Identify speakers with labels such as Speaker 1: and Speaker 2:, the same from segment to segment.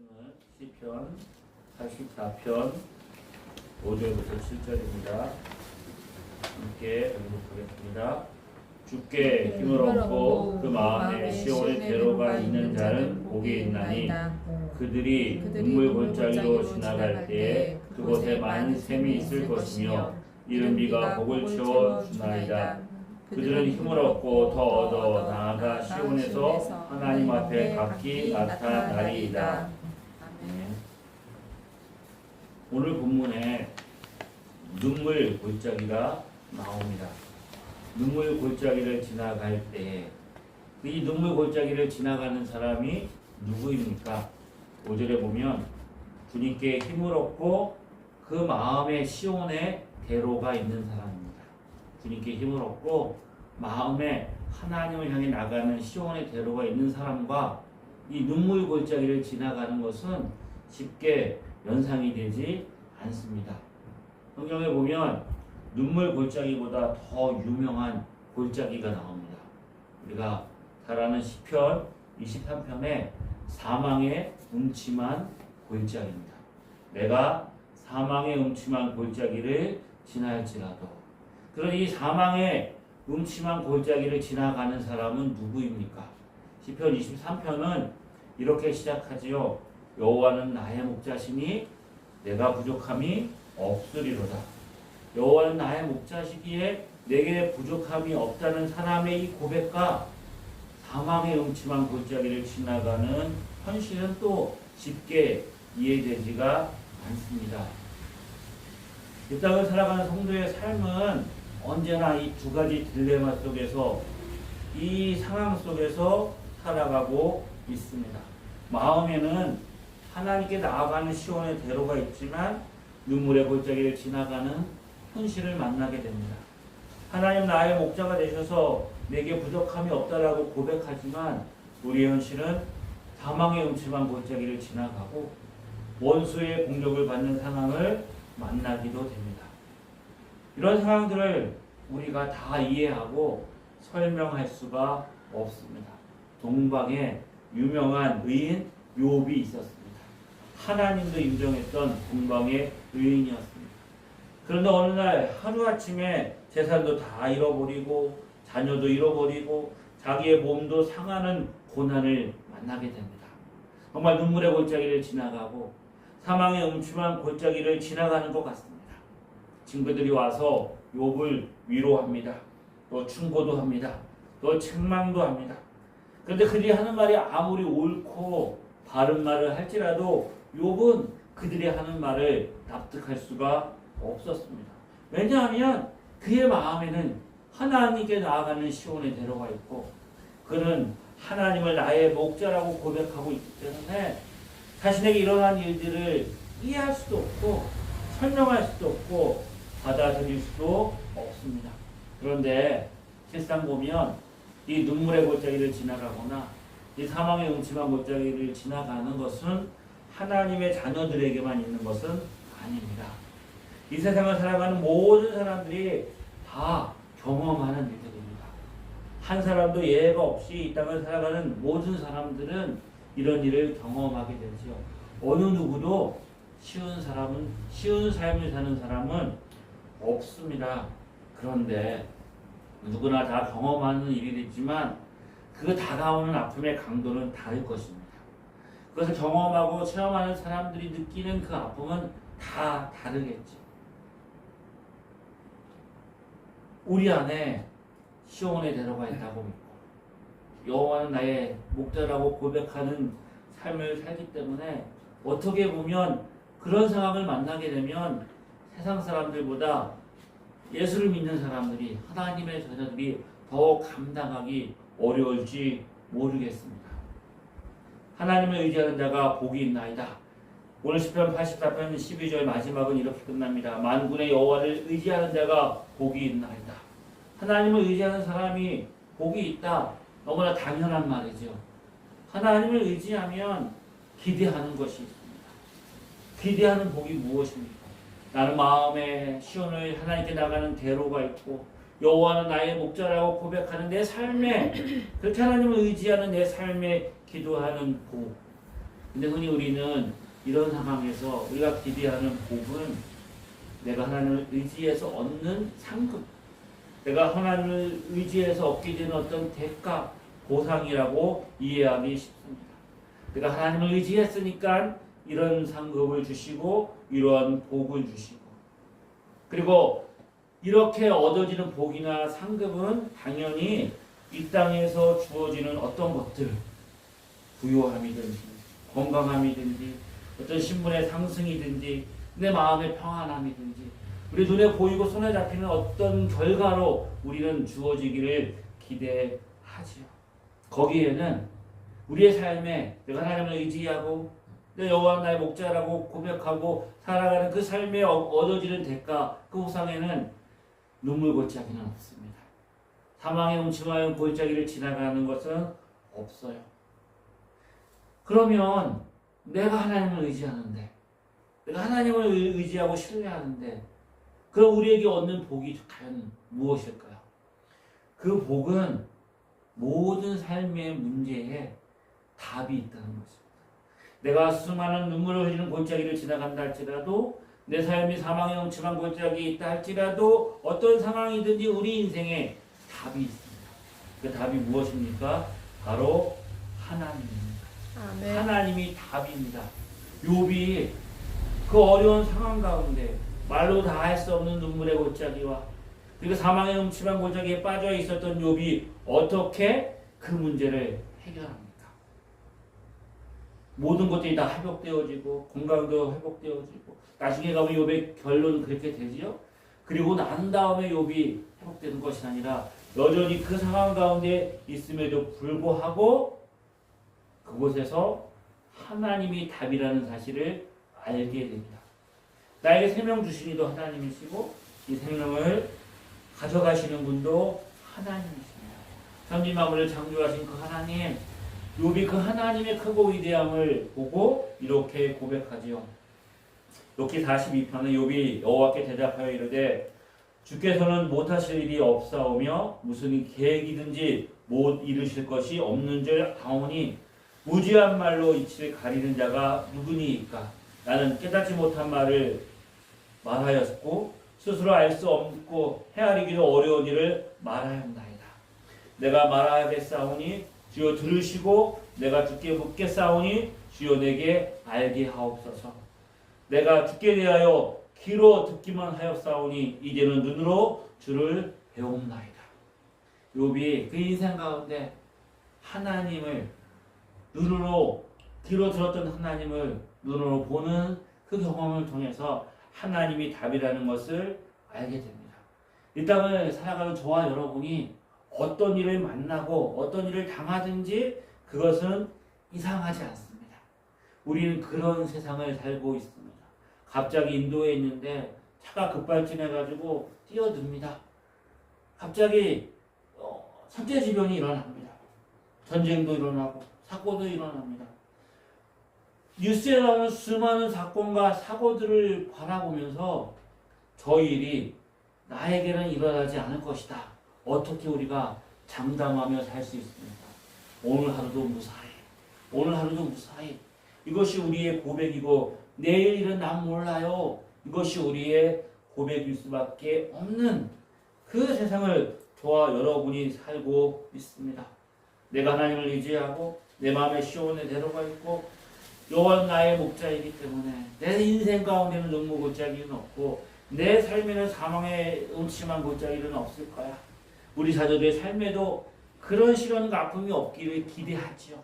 Speaker 1: 말씀은 시편 84편 5절부터 7절입니다. 함께 읽어보겠습니다. 주께 힘을 얻고 그 마음에 시온의 대로가 있는 자는 복이 있나니 그들이 눈물 골짜기로 지나갈 때에 그곳에 많은 샘이 있을 것이며 이른 비가 복을 채워 주나이다. 그들은 힘을 얻고 더 얻어 나아가 시온에서 하나님 앞에 각기 나타나리이다. 네. 오늘 본문에 눈물 골짜기가 나옵니다. 눈물 골짜기를 지나갈 때 이 눈물 골짜기를 지나가는 사람이 누구입니까? 5절에 보면 주님께 힘을 얻고 그 마음의 시온에 대로가 있는 사람입니다. 주님께 힘을 얻고 마음에 하나님을 향해 나가는 시온의 대로가 있는 사람과 이 눈물 골짜기를 지나가는 것은 쉽게 연상이 되지 않습니다. 성경에 보면 눈물 골짜기보다 더 유명한 골짜기가 나옵니다. 우리가 잘 아는 시편 23편에 사망의 음침한 골짜기입니다. 내가 사망의 음침한 골짜기를 지나할지라도 그런 이 사망의 음침한 골짜기를 지나가는 사람은 누구입니까? 시편 23편은 이렇게 시작하지요. 여호와는 나의 목자시니 내가 부족함이 없으리로다. 여호와는 나의 목자시기에 내게 부족함이 없다는 사람의 이 고백과 사망의 음침한 골짜기를 지나가는 현실은 또 쉽게 이해되지가 않습니다. 이 땅을 살아가는 성도의 삶은 언제나 이 두 가지 딜레마 속에서 이 상황 속에서 살아가고 있습니다. 마음에는 하나님께 나아가는 시온의 대로가 있지만 눈물의 골짜기를 지나가는 현실을 만나게 됩니다. 하나님 나의 목자가 되셔서 내게 부족함이 없다라고 고백하지만 우리의 현실은 사망의 음침한 골짜기를 지나가고 원수의 공격을 받는 상황을 만나기도 됩니다. 이런 상황들을 우리가 다 이해하고 설명할 수가 없습니다. 동방에 유명한 의인 욥이 있었습니다. 하나님도 인정했던 동방의 의인이었습니다. 그런데 어느 날 하루아침에 재산도 다 잃어버리고 자녀도 잃어버리고 자기의 몸도 상하는 고난을 만나게 됩니다. 정말 눈물의 골짜기를 지나가고 사망의 음침한 골짜기를 지나가는 것 같습니다. 친구들이 와서 욥을 위로합니다. 또 충고도 합니다. 또 책망도 합니다. 그런데 그들이 하는 말이 아무리 옳고 바른 말을 할지라도 욥은 그들이 하는 말을 납득할 수가 없었습니다. 왜냐하면 그의 마음에는 하나님께 나아가는 시온의 대로가 있고 그는 하나님을 나의 목자라고 고백하고 있기 때문에 자신에게 일어난 일들을 이해할 수도 없고 설명할 수도 없고 받아들일 수도 없습니다. 그런데 실상 보면 이 눈물의 골짜기를 지나가거나 이 사망의 음침한 골짜기를 지나가는 것은 하나님의 자녀들에게만 있는 것은 아닙니다. 이 세상을 살아가는 모든 사람들이 다 경험하는 일들입니다. 한 사람도 예외가 없이 이 땅을 살아가는 모든 사람들은 이런 일을 경험하게 되죠. 어느 누구도 쉬운 사람은 쉬운 삶을 사는 사람은 없습니다. 그런데 누구나 다 경험하는 일이겠지만 그 다가오는 아픔의 강도는 다를 것입니다. 그것을 경험하고 체험하는 사람들이 느끼는 그 아픔은 다 다르겠죠. 우리 안에 시온의 대로가 있다고 믿고 여호와는 나의 목자라고 고백하는 삶을 살기 때문에 어떻게 보면 그런 상황을 만나게 되면 세상 사람들보다 예수를 믿는 사람들이 하나님의 자녀들이 더 감당하기 어려울지 모르겠습니다. 하나님을 의지하는 자가 복이 있나이다. 오늘 시편 84편 12절 마지막은 이렇게 끝납니다. 만군의 여호와를 의지하는 자가 복이 있나이다. 하나님을 의지하는 사람이 복이 있다. 너무나 당연한 말이죠. 하나님을 의지하면 기대하는 것이 있습니다. 기대하는 복이 무엇입니까? 나는 마음에 시온을 하나님께 나가는 대로가 있고 여호와는 나의 목자라고 고백하는 내 삶에 그렇게 하나님을 의지하는 내 삶에 기도하는 복 근데 흔히 우리는 이런 상황에서 우리가 기대하는 복은 내가 하나님을 의지해서 얻는 상급, 내가 하나님을 의지해서 얻게 되는 어떤 대가, 보상이라고 이해하기 쉽습니다. 내가 하나님을 의지했으니까 이런 상급을 주시고 이러한 복을 주시고 그리고 이렇게 얻어지는 복이나 상급은 당연히 이 땅에서 주어지는 어떤 것들 부요함이든지 건강함이든지 어떤 신분의 상승이든지 내 마음의 평안함이든지 우리 눈에 보이고 손에 잡히는 어떤 결과로 우리는 주어지기를 기대하지요. 거기에는 우리의 삶에 내가 하나님을 의지하고 내 여호와 나의 목자라고 고백하고 살아가는 그 삶에 얻- 얻어지는 대가 그 보상에는 눈물 골짜기는 없습니다. 사망의 음침하여 골짜기를 지나가는 것은 없어요. 그러면 내가 하나님을 의지하는데 내가 하나님을 의- 의지하고 신뢰하는데 그럼 우리에게 얻는 복이 과연 무엇일까요? 그 복은 모든 삶의 문제에 답이 있다는 것입니다. 내가 수많은 눈물을 흘리는 골짜기를 지나간다 할지라도 내 삶이 사망의 엄침한 골짜기에 있다 할지라도 어떤 상황이든지 우리 인생에 답이 있습니다. 그 답이 무엇입니까? 바로 하나님입니다.
Speaker 2: 아멘.
Speaker 1: 하나님이 답입니다. 욥이 그 어려운 상황 가운데 말로 다 할 수 없는 눈물의 골짜기와 그리고 사망의 음침한 골짜기에 빠져 있었던 욥이 어떻게 그 문제를 해결합니까? 모든 것들이 다 회복되어지고 건강도 회복되어지고 나중에 가면 욥의 결론은 그렇게 되지요. 그리고 난 다음에 욥이 회복되는 것이 아니라 여전히 그 상황 가운데 있음에도 불구하고 그곳에서 하나님이 답이라는 사실을 알게 됩니다. 나에게 생명 주신 이도 하나님이시고 이 생명을 가져가시는 분도 하나님이십니다. 천지 만물을 창조하신 그 하나님, 욥이 그 하나님의 크고 위대함을 보고 이렇게 고백하지요. 욥기 42편은 욥이 여호와께 대답하여 이르되 주께서는 못하실 일이 없사오며 무슨 계획이든지 못 이루실 것이 없는 줄 아오니 무지한 말로 이치를 가리는 자가 누구니이까 나는 깨닫지 못한 말을 말하였고 스스로 알 수 없고 헤아리기도 어려운 일을 말하였나이다. 내가 말하겠사오니 주여 들으시고 내가 주께 묻겠사오니 주여 내게 알게 하옵소서. 내가 주께 대하여 귀로 듣기만 하였사오니 이제는 눈으로 주를 배움나이다. 욥이 그 인생 가운데 하나님을 눈으로 귀로 들었던 하나님을 눈으로 보는 그 경험을 통해서 하나님이 답이라는 것을 알게 됩니다. 이 땅을 살아가는 저와 여러분이 어떤 일을 만나고 어떤 일을 당하든지 그것은 이상하지 않습니다. 우리는 그런 세상을 살고 있습니다. 갑자기 인도에 있는데 차가 급발진해가지고 뛰어듭니다. 갑자기 어, 선제지변이 일어납니다. 전쟁도 일어나고 사고도 일어납니다. 뉴스에 나오는 수많은 사건과 사고들을 바라보면서 저 일이 나에게는 일어나지 않을 것이다. 어떻게 우리가 장담하며 살 수 있습니까? 오늘 하루도 무사히, 오늘 하루도 무사히. 이것이 우리의 고백이고 내일 일은 난 몰라요. 이것이 우리의 고백일 수밖에 없는 그 세상을 저와 여러분이 살고 있습니다. 내가 하나님을 의지하고 내 마음의 시온에 데려가 있고 여호와 나의 목자이기 때문에 내 인생 가운데는 눈물 골짜기는 없고 내 삶에는 사망의 음침한 골짜기는 없을 거야. 우리 자녀들의 삶에도 그런 시련과 아픔이 없기를 기대하지요.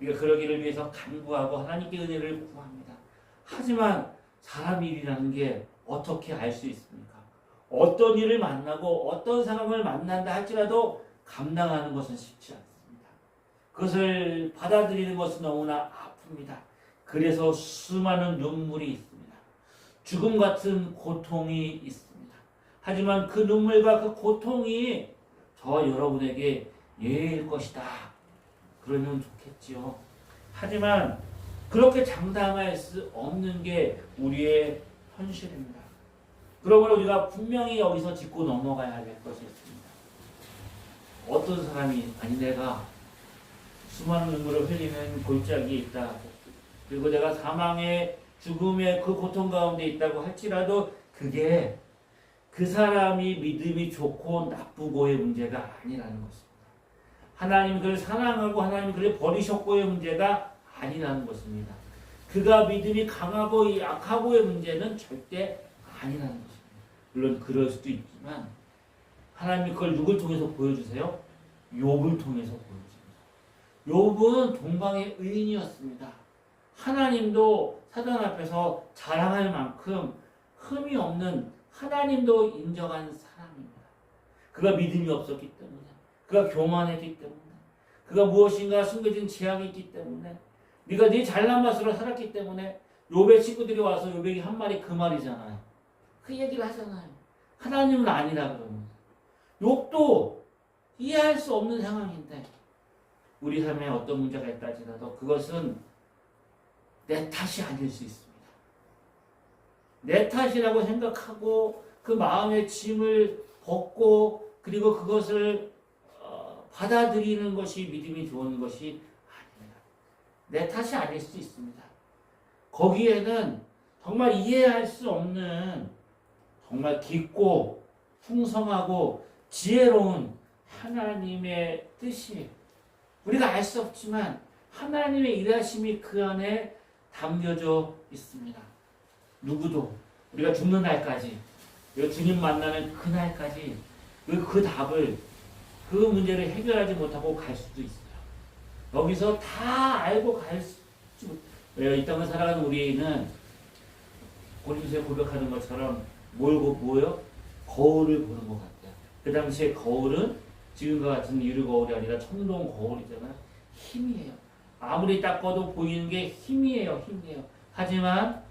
Speaker 1: 우리가 그러기를 위해서 간구하고 하나님께 은혜를 구합니다. 하지만 사람 일이라는 게 어떻게 알 수 있습니까? 어떤 일을 만나고 어떤 상황을 만난다 할지라도 감당하는 것은 쉽지 않습니다. 그것을 받아들이는 것은 너무나 아픕니다. 그래서 수많은 눈물이 있습니다. 죽음 같은 고통이 있습니다. 하지만 그 눈물과 그 고통이 저와 여러분에게 예일 것이다. 그러면 좋겠지요. 하지만 그렇게 장담할 수 없는 게 우리의 현실입니다. 그러므로 우리가 분명히 여기서 짚고 넘어가야 될 것이 있습니다. 어떤 사람이 아니 내가 수많은 눈물을 흘리는 골짜기에 있다. 그리고 내가 사망의 죽음의 그 고통 가운데 있다고 할지라도 그게 그 사람이 믿음이 좋고 나쁘고의 문제가 아니라는 것입니다. 하나님이 그를 사랑하고 하나님이 그를 버리셨고의 문제가 아니라는 것입니다. 그가 믿음이 강하고 약하고의 문제는 절대 아니라는 것입니다. 물론 그럴 수도 있지만 하나님이 그걸 누굴 통해서 보여주세요? 욥을 통해서 보여줍니다. 욥은 동방의 의인이었습니다. 하나님도 사단 앞에서 자랑할 만큼 흠이 없는 하나님도 인정한 사람입니다. 그가 믿음이 없었기 때문에, 그가 교만했기 때문에, 그가 무엇인가 숨겨진 재앙이 있기 때문에, 네가 네 잘난 맛으로 살았기 때문에 요배 친구들이 와서 요백이 한 말이 그 말이잖아요. 그 얘기를 하잖아요. 하나님은 아니라 그러면. 욕도 이해할 수 없는 상황인데 우리 삶에 어떤 문제가 있다지라도 그것은 내 탓이 아닐 수 있습니다. 내 탓이라고 생각하고 그 마음의 짐을 벗고 그리고 그것을 어, 받아들이는 것이 믿음이 좋은 것이 아닙니다. 내 탓이 아닐 수 있습니다. 거기에는 정말 이해할 수 없는 정말 깊고 풍성하고 지혜로운 하나님의 뜻이 우리가 알 수 없지만 하나님의 일하심이 그 안에 담겨져 있습니다. 누구도 우리가 죽는 날까지 주님 만나는 그 날까지 그, 그 답을 그 문제를 해결하지 못하고 갈 수도 있어요. 여기서 다 알고 갈수 왜요? 이 땅을 살아가는 우리는 고린도에 고백하는 것처럼 뭘 보- 뭐요? 거울을 보는 것 같아요. 그 당시에 거울은 지금과 같은 유리 거울이 아니라 청동 거울이잖아요. 힘이에요. 아무리 닦아도 보이는 게 힘이에요. 힘이에요. 하지만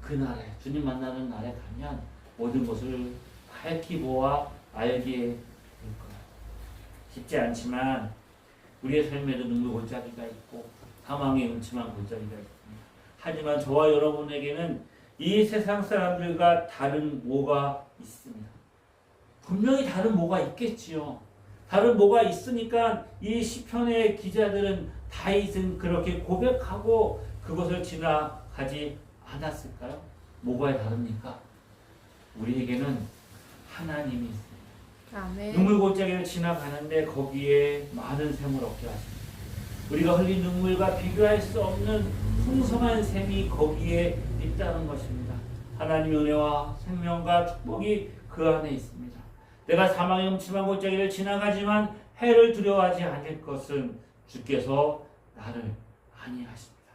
Speaker 1: 그날에 주님 만나는 날에 가면 모든 것을 밝히 보아 알게 될 거예요. 쉽지 않지만 우리의 삶에도 눈물 골짜기가 있고 사망의 음침한 골짜기가 있습니다. 하지만 저와 여러분에게는 이 세상 사람들과 다른 뭐가 있습니다. 분명히 다른 뭐가 있겠지요. 다른 뭐가 있으니까 이 시편의 기자들은 다윗은 그렇게 고백하고 그것을 지나가지 않았을까요? 뭐가 다릅니까? 우리에게는 하나님이 있습니다.
Speaker 2: 아멘.
Speaker 1: 눈물 골짜기를 지나가는데 거기에 많은 샘을 얻게 하십니다. 우리가 흘린 눈물과 비교할 수 없는 풍성한 샘이 거기에 있다는 것입니다. 하나님의 은혜와 생명과 축복이 그 안에 있습니다. 내가 사망의 음침한 골짜기를 지나가지만 해를 두려워하지 않을 것은 주께서 나를 안위하십니다.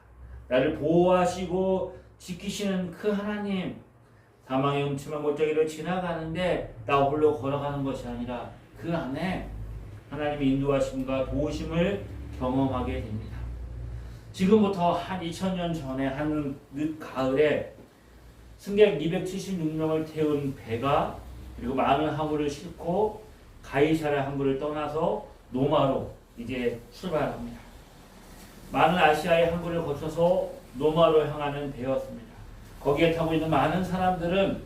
Speaker 1: 나를 보호하시고 지키시는 그 하나님 사망의 음침한 골짜기를 지나가는데 나 홀로 걸어가는 것이 아니라 그 안에 하나님의 인도하심과 도우심을 경험하게 됩니다. 지금부터 한 2000년 전에 한 늦 가을에 승객 276명을 태운 배가 그리고 많은 화물을 싣고 가이사라 항구를 떠나서 노마로 이제 출발합니다. 많은 아시아의 항구를 거쳐서 노마로 향하는 배였습니다. 거기에 타고 있는 많은 사람들은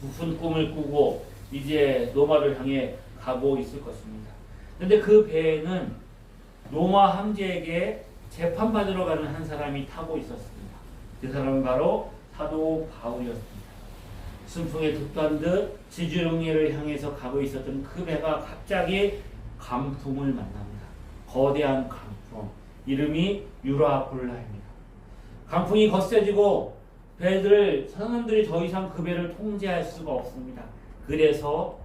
Speaker 1: 무슨 꿈을 꾸고 이제 노마를 향해 가고 있을 것입니다. 근데 그 배에는 노마 황제에게 재판받으러 가는 한 사람이 타고 있었습니다. 그 사람은 바로 사도 바울이었습니다. 순풍에 돋던 듯 지주령리를 향해서 가고 있었던 그 배가 갑자기 강풍을 만납니다. 거대한 강풍. 이름이 유라굴라입니다. 강풍이 거세지고 배들을 사람들이 더 이상 그 배를 통제할 수가 없습니다. 그래서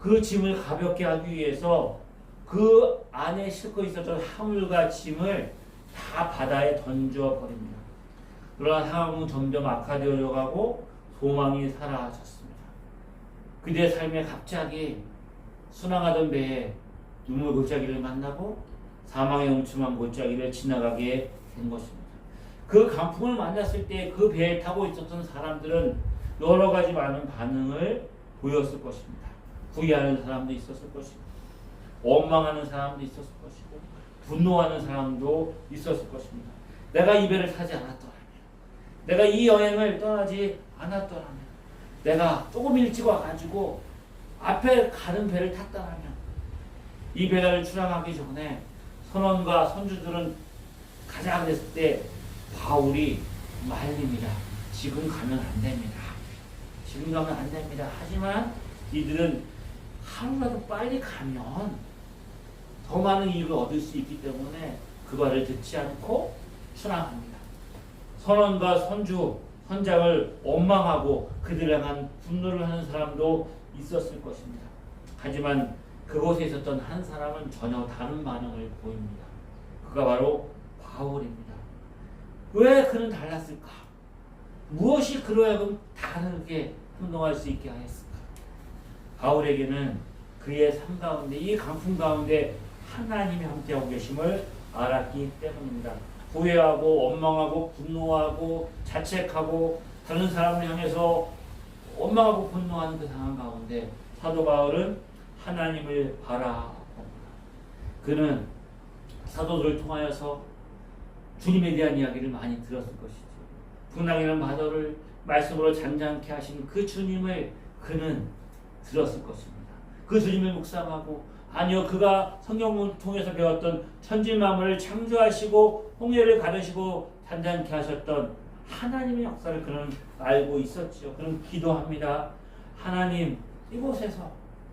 Speaker 1: 그 짐을 가볍게 하기 위해서 그 안에 싣고 있었던 화물과 짐을 다 바다에 던져 버립니다. 그러나 상황은 점점 악화되어 가고 소망이 사라졌습니다. 그들의 삶에 갑자기 순항하던 배에 눈물 골짜기를 만나고 사망의 음침한 골짜기를 지나가게 된 것입니다. 그 강풍을 만났을 때 그 배에 타고 있었던 사람들은 여러 가지 많은 반응을 보였을 것입니다. 후회하는 사람도 있었을 것이고, 원망하는 사람도 있었을 것이고, 분노하는 사람도 있었을 것입니다. 내가 이 배를 타지 않았더라면, 내가 이 여행을 떠나지 않았더라면, 내가 조금 일찍 와가지고 앞에 가는 배를 탔더라면, 이 배를 출항하기 전에 선원과 선주들은 가자 그랬을 때 바울이 말립니다. 지금 가면 안 됩니다. 지금 가면 안 됩니다. 하지만 이들은 하루라도 빨리 가면 더 많은 이익을 얻을 수 있기 때문에 그 말을 듣지 않고 순항합니다. 선원과 선주, 선장을 원망하고 그들을 향한 분노를 하는 사람도 있었을 것입니다. 하지만 그곳에 있었던 한 사람은 전혀 다른 반응을 보입니다. 그가 바로 바울입니다. 왜 그는 달랐을까? 무엇이 하여금 다르게 행동할 수 있게 하였을까? 바울에게는 그의 삶 가운데 이 강풍 가운데 하나님이 함께하고 계심을 알았기 때문입니다. 후회하고 원망하고 분노하고 자책하고 다른 사람을 향해서 원망하고 분노하는 그 상황 가운데 사도 바울은 하나님을 바라봅니다. 그는 사도들을 통하여서 주님에 대한 이야기를 많이 들었을 것이죠. 풍랑이라는 바다를 말씀으로 잔잔케 하신 그 주님을 그는 들었을 것입니다. 그 주님을 묵상하고 아니요 그가 성경을 통해서 배웠던 천지만물을 창조하시고 홍해를 가르시고 잔잔케 하셨던 하나님의 역사를 그는 알고 있었지요. 그는 기도합니다. 하나님 이곳에서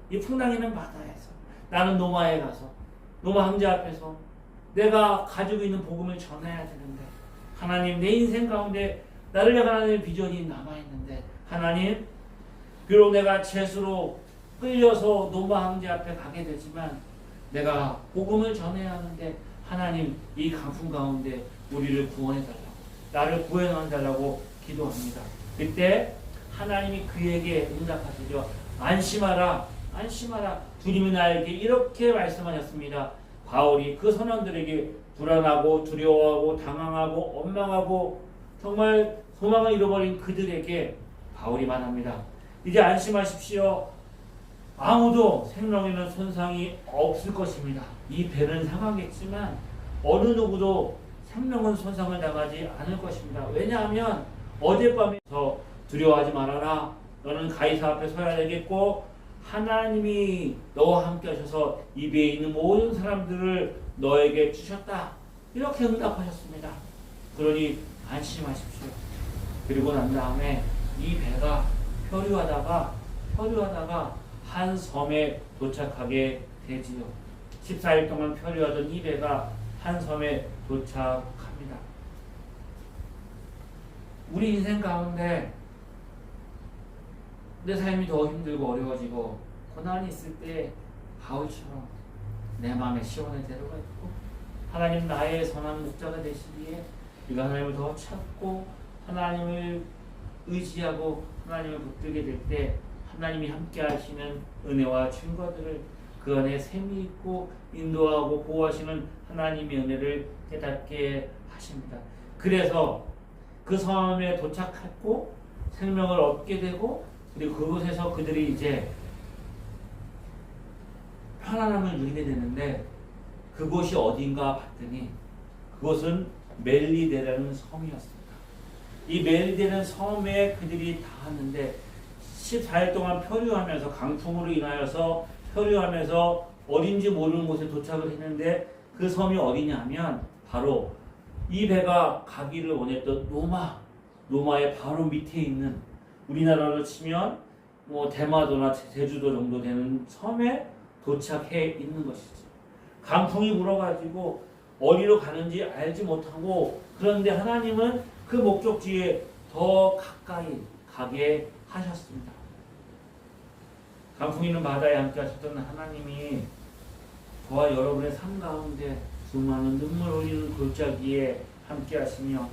Speaker 1: 이 풍랑이는 바다에서 나는 노마에 가서 노마 황제 앞에서 내가 가지고 있는 복음을 전해야 되는데 하나님 내 인생 가운데 나를 향한 하나님의 비전이 남아 있는데 하나님 비록 내가 죄수로 끌려서 노마 황제 앞에 가게 되지만 내가 복음을 전해야 하는데 하나님 이 강풍 가운데 우리를 구원해 달라고 나를 구원해 달라고 기도합니다. 그때 하나님이 그에게 응답하시죠. 안심하라 안심하라 주님이 나에게 이렇게 말씀하셨습니다. 바울이 그 선원들에게 불안하고 두려워하고 당황하고 원망하고 정말 소망을 잃어버린 그들에게 바울이 말합니다. 이제 안심하십시오. 아무도 생명에는 손상이 없을 것입니다. 이 배는 상하겠지만 어느 누구도 생명은 손상을 당하지 않을 것입니다. 왜냐하면 어젯밤에서 두려워하지 말아라. 너는 가이사 앞에 서야 되겠고 하나님이 너와 함께 하셔서 이 배에 있는 모든 사람들을 너에게 주셨다. 이렇게 응답하셨습니다. 그러니 안심하십시오. 그리고 난 다음에 이 배가 표류하다가 표류하다가 한 섬에 도착하게 되지요. 14일 동안 표류하던 이 배가 한 섬에 도착합니다. 우리 인생 가운데 내 삶이 더 힘들고 어려워지고 고난이 있을 때 바울처럼 내 마음에 시원의 대로가 있고 하나님 나의 선한 목자가 되시기에 우리가 하나님을 더 찾고 하나님을 의지하고 하나님을 붙들게 될때 하나님이 함께 하시는 은혜와 증거들을 그 안에 샘이 있고 인도하고 보호하시는 하나님의 은혜를 깨닫게 하십니다. 그래서 그 섬에 도착했고 생명을 얻게 되고 그리고 그곳에서 그들이 이제 편안함을 누리게 되는데 그곳이 어딘가 봤더니 그곳은 멜리데라는 섬이었습니다. 이 멜리데라는 섬에 그들이 닿았는데 14일 동안 표류하면서 강풍으로 인하여서 표류하면서 어딘지 모르는 곳에 도착을 했는데 그 섬이 어디냐면 바로 이 배가 가기를 원했던 노마, 노마의 바로 밑에 있는 우리나라로 치면 뭐 대마도나 제주도 정도 되는 섬에 도착해 있는 것이지. 강풍이 불어가지고 어디로 가는지 알지 못하고 그런데 하나님은 그 목적지에 더 가까이 가게 하셨습니다. 강풍 있는 바다에 함께 하셨던 하나님이 저와 여러분의 삶 가운데 수많은 눈물 흘리는 골짜기에 함께 하시며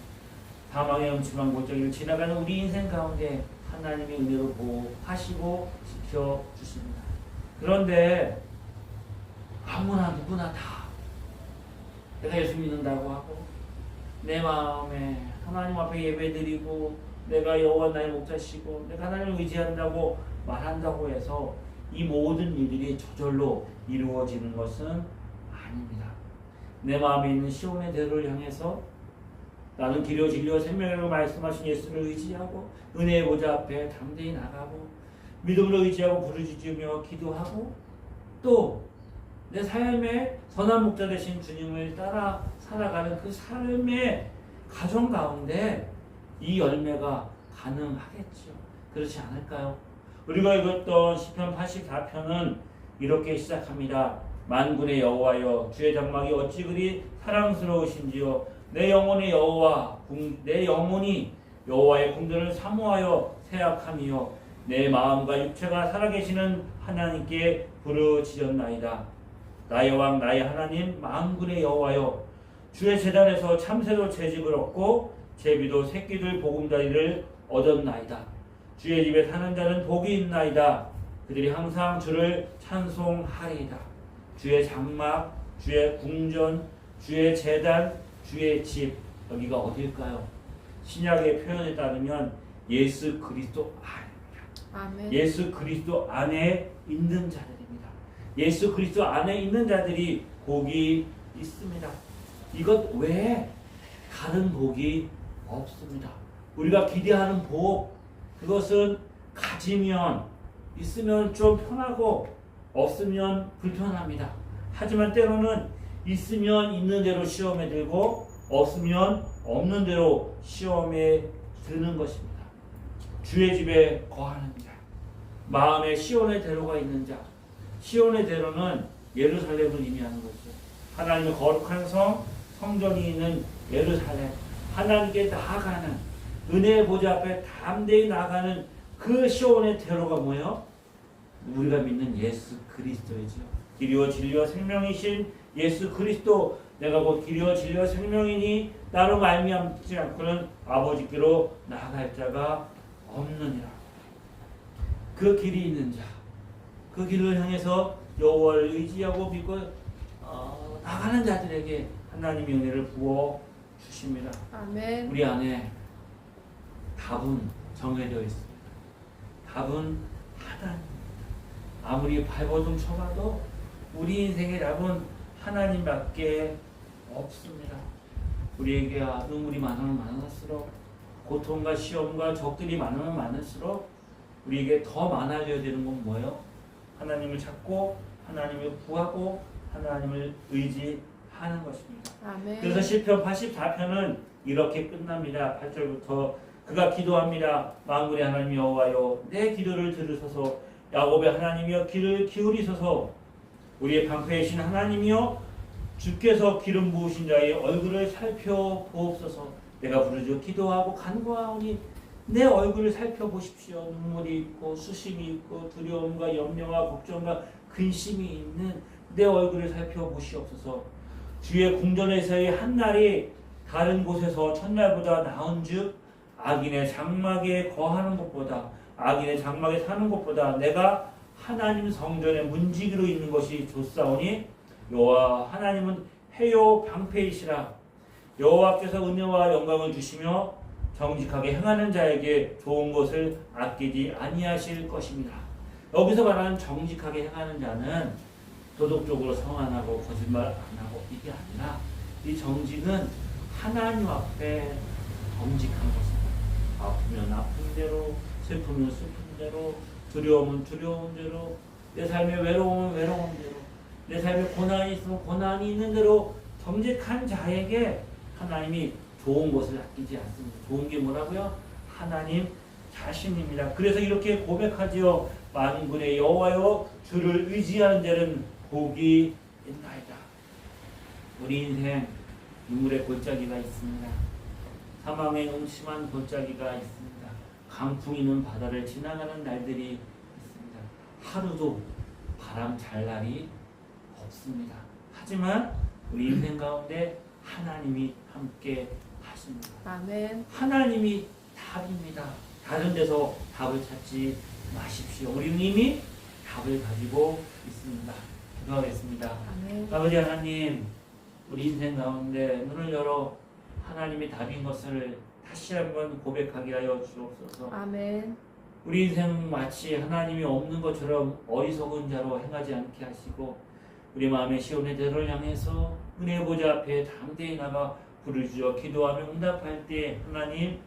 Speaker 1: 사망의 음침한 골짜기를 지나가는 우리 인생 가운데 하나님의 은혜로 보호하시고 지켜주십니다. 그런데 아무나 누구나 다 내가 예수 믿는다고 하고 내 마음에 하나님 앞에 예배드리고 내가 여호와 나의 목자시고 내가 하나님을 의지한다고 말한다고 해서 이 모든 일들이 저절로 이루어지는 것은 아닙니다. 내 마음에 있는 시온의 대로를 향해서 나는 길이요 진리요 생명이라고 말씀하신 예수를 의지하고 은혜의 보좌 앞에 담대히 나가고 믿음으로 의지하고 부르짖으며 기도하고 또 내 삶의 선한 목자 되신 주님을 따라 살아가는 그 삶의 가정 가운데 이 열매가 가능하겠죠. 그렇지 않을까요? 우리가 읽었던 시편 84편은 이렇게 시작합니다. 만군의 여호와여 주의 장막이 어찌 그리 사랑스러우신지요? 내 영혼의 여호와 궁- 내 영혼이 여호와의 궁전을 사모하여 세약함이요. 내 마음과 육체가 살아계시는 하나님께 부르짖었나이다. 나의 왕 나의 하나님 만군의 여호와여 주의 재단에서 참새도 채집을 얻고 제비도 새끼들 보금자리를 얻었나이다 주의 집에 사는 자는 복이 있나이다 그들이 항상 주를 찬송하리이다 주의 장막 주의 궁전 주의 재단 주의 집 여기가 어딜까요? 신약의 표현에 따르면 예수 그리스도 안
Speaker 2: 아멘.
Speaker 1: 예수 그리스도 안에 있는 자들입니다. 예수 그리스도 안에 있는 자들이 복이 있습니다. 이것 외에 다른 복이 없습니다. 우리가 기대하는 복 그것은 가지면 있으면 좀 편하고 없으면 불편합니다. 하지만 때로는 있으면 있는 대로 시험에 들고 없으면 없는 대로 시험에 드는 것입니다. 주의 집에 거하는 자, 마음에 시온의 대로가 있는 자, 시온의 대로는 예루살렘을 의미하는 거죠. 하나님의 거룩한 성, 성전이 있는 예루살렘, 하나님께 나아가는 은혜의 보좌 앞에 담대히 나아가는 그 시온의 대로가 뭐예요? 우리가 믿는 예수 그리스도이죠. 길이요 진리와 생명이신 예수 그리스도 내가 곧 길이요 진리와 생명이니 나로 말미암지 않고는 아버지께로 나아갈 자가 없느니라. 그 길이 있는 자, 그 길을 향해서 여호와를 의지하고 믿고 어, 나가는 자들에게 하나님의 은혜를 부어 주십니다.
Speaker 2: 아멘.
Speaker 1: 우리 안에 답은 정해져 있습니다. 답은 하나님. 아무리 발버둥 쳐봐도 우리 인생의 답은 하나님밖에 없습니다. 우리에게 눈물이 많으면 많을수록 고통과 시험과 적들이 많으면 많을수록 우리에게 더 많아져야 되는 건 뭐예요? 하나님을 찾고 하나님을 구하고 하나님을 의지하는 것입니다.
Speaker 2: 아멘.
Speaker 1: 그래서 시편 84편은 이렇게 끝납니다. 8절부터 그가 기도합니다. 만군의 하나님 여호와여 내 기도를 들으소서. 야곱의 하나님이여 귀를 기울이소서. 우리의 방패이신 하나님이여 주께서 기름 부으신 자의 얼굴을 살펴보옵소서. 내가 부르짖어 기도하고 간구하오니 내 얼굴을 살펴보십시오. 눈물이 있고 수심이 있고 두려움과 염려와 걱정과 근심이 있는 내 얼굴을 살펴보시옵소서. 주의 궁전에서의 한 날이 다른 곳에서 첫날보다 나은즉 악인의 장막에 거하는 것보다 악인의 장막에 사는 것보다 내가 하나님 성전의 문지기로 있는 것이 좋사오니 여호와 하나님은 해요 방패이시라 여호와께서 은혜와 영광을 주시며 정직하게 행하는 자에게 좋은 것을 아끼지 아니하실 것입니다. 여기서 말하는 정직하게 행하는 자는 도덕적으로 성안하고 거짓말 안 하고 이게 아니라 이 정직은 하나님 앞에 정직한 것입니다. 아프면 아픈 대로, 슬프면 슬픈 대로, 두려움은 두려운 대로, 내 삶에 외로움은 외로운 대로, 내 삶에 고난이 있으면 고난이 있는 대로 정직한 자에게 하나님이 좋은 것을 아끼지 않습니다. 좋은 게 뭐라고요? 하나님 자신입니다. 그래서 이렇게 고백하지요. 만군의 여호와여 주를 의지하는 자는 복이 있나이다. 우리 인생 눈물의 골짜기가 있습니다. 사망의 음침한 골짜기가 있습니다. 강풍 있는 바다를 지나가는 날들이 있습니다. 하루도 바람 잘 날이 없습니다. 하지만 우리 인생 가운데 하나님이 함께 하십니다.
Speaker 2: 아멘.
Speaker 1: 하나님이 답입니다. 다른 데서 답을 찾지 마십시오. 우리는 이미 답을 가지고 있습니다. 기도하겠습니다.
Speaker 2: 아멘.
Speaker 1: 아버지 하나님, 우리 인생 가운데 눈을 열어 하나님이 답인 것을 다시 한번 고백하게 하여 주옵소서.
Speaker 2: 아멘.
Speaker 1: 우리 인생 마치 하나님이 없는 것처럼 어리석은 자로 행하지 않게 하시고 우리 마음의 시온의 대로를 향해서 은혜 보좌 앞에 담대히 나가 부르짖어 기도하며 응답할 때 하나님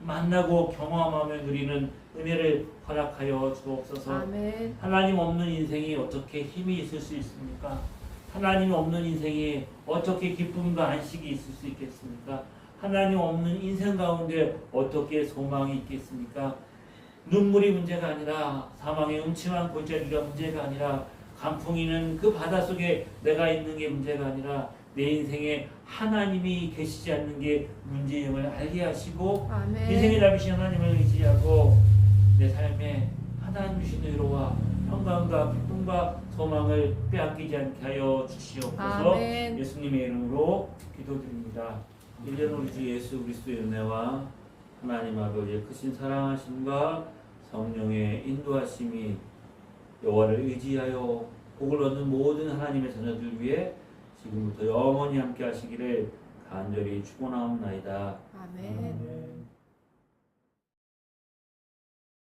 Speaker 1: 만나고 경험하며 누리는 은혜를 허락하여 주옵소서.
Speaker 2: 아멘.
Speaker 1: 하나님 없는 인생이 어떻게 힘이 있을 수 있습니까? 하나님 없는 인생이 어떻게 기쁨과 안식이 있을 수 있겠습니까? 하나님 없는 인생 가운데 어떻게 소망이 있겠습니까? 눈물이 문제가 아니라 사망의 음침한 골짜기가 문제가 아니라 강풍이는 그 바다 속에 내가 있는 게 문제가 아니라 내 인생에 하나님이 계시지 않는 게 문제임을 알게 하시고 인생의. 답이신 하나님을 의지하고 내 삶에 하나님 주신 의로와 평강과 기쁨과 소망을 빼앗기지 않게 하여 주시옵소서
Speaker 2: 아멘.
Speaker 1: 예수님의 이름으로 기도드립니다. 1년 우리 주 예수 그리스도의 은혜와 하나님 아버지의 크신 사랑하심과 성령의 인도하심이 여호와를 의지하여 복을 얻는 모든 하나님의 자녀들 위해 지금부터 영원히 함께 하시기를 간절히 축원하옵나이다.
Speaker 2: 아멘.